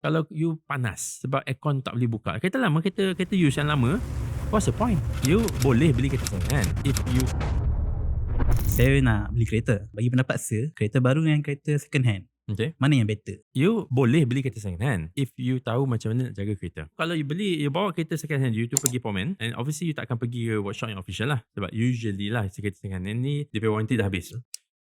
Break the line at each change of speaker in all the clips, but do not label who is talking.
Kalau you panas sebab aircon tak boleh buka. Kereta lama, kereta kereta use yang lama, what's the point? You boleh beli kereta second hand if you
Saya nak beli kereta. Bagi pendapat saya, kereta baru dengan kereta second hand,
Okay.
mana yang better?
You boleh beli kereta second hand if you tahu macam mana nak jaga kereta. Kalau you beli, you bawa kereta second hand you tu pergi Pomen and obviously you tak akan pergi ke workshop yang official lah. Sebab usually lah kereta second hand ni dia punya warranty dah habis.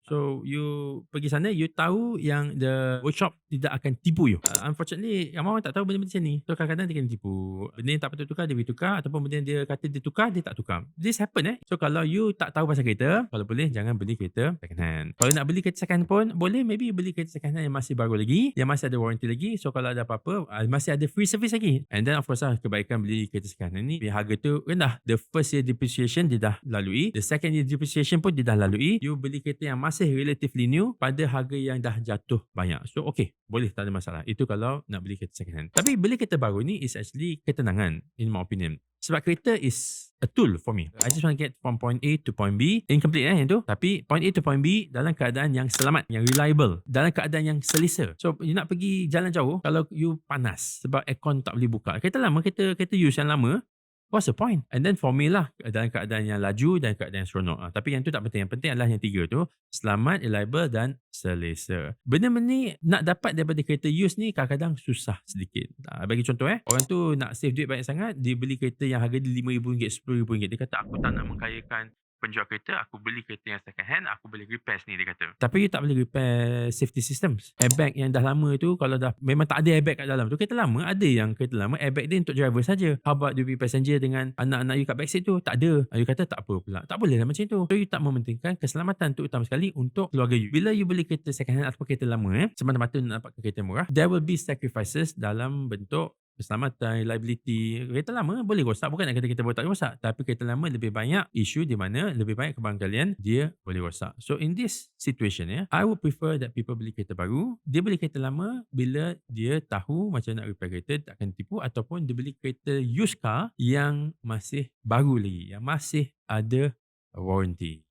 So you pergi sana you tahu yang the workshop tidak akan tipu you. Uh, unfortunately ramai orang tak tahu benda macam ni. So kadang-kadang dia kena tipu. Benda yang tak patut tukar dia boleh tukar ataupun benda yang dia kata dia tukar dia tak tukar. This happen eh. So kalau you tak tahu pasal kereta, kalau boleh jangan beli kereta second hand. Kalau nak beli kereta second pun boleh maybe beli kereta second hand yang masih baru lagi, yang masih ada warranty lagi. So kalau ada apa-apa uh, masih ada free service lagi. And then of course lah kebaikan beli kereta second hand ni, dia harga tu rendah. The first year depreciation dia dah lalui, the second year depreciation pun dia dah lalui. You beli kereta yang masih relatively new pada harga yang dah jatuh banyak. So okay, boleh tak ada masalah. Itu kalau nak beli kereta second hand. Tapi beli kereta baru ni is actually ketenangan in my opinion. Sebab kereta is a tool for me. I just want to get from point A to point B. Incomplete eh yang tu. Tapi point A to point B dalam keadaan yang selamat, yang reliable. Dalam keadaan yang selesa. So you nak pergi jalan jauh, kalau you panas sebab aircon tak boleh buka. Kereta lama, kereta kereta use yang lama, What's the point? And then for me lah, dalam keadaan yang laju dan keadaan yang seronok. Ah, tapi yang tu tak penting. Yang penting adalah yang tiga tu. Selamat, reliable dan selesa. Benda-benda ni nak dapat daripada kereta use ni kadang-kadang susah sedikit. Ah, bagi contoh eh, orang tu nak save duit banyak sangat, dia beli kereta yang harga dia RM5,000, RM10,000. Dia kata aku tak nak mengkayakan penjual kereta, aku beli kereta yang second hand, aku boleh repair ni dia kata. Tapi you tak boleh repair safety systems. Airbag yang dah lama tu, kalau dah memang tak ada airbag kat dalam tu, kereta lama ada yang kereta lama, airbag dia untuk driver saja. How about you be passenger dengan anak-anak you kat backseat tu? Tak ada. You kata tak apa pula. Tak boleh lah macam tu. So you tak mementingkan keselamatan tu utama sekali untuk keluarga you. Bila you beli kereta second hand ataupun kereta lama eh, semata-mata nak dapatkan kereta murah, there will be sacrifices dalam bentuk keselamatan, reliability. Kereta lama boleh rosak. Bukan nak kata kereta baru tak rosak. Tapi kereta lama lebih banyak isu di mana lebih banyak kebarangkalian dia boleh rosak. So in this situation ya, I would prefer that people beli kereta baru. Dia beli kereta lama bila dia tahu macam nak repair kereta tak akan tipu. Ataupun dia beli kereta used car yang masih baru lagi. Yang masih ada warranty.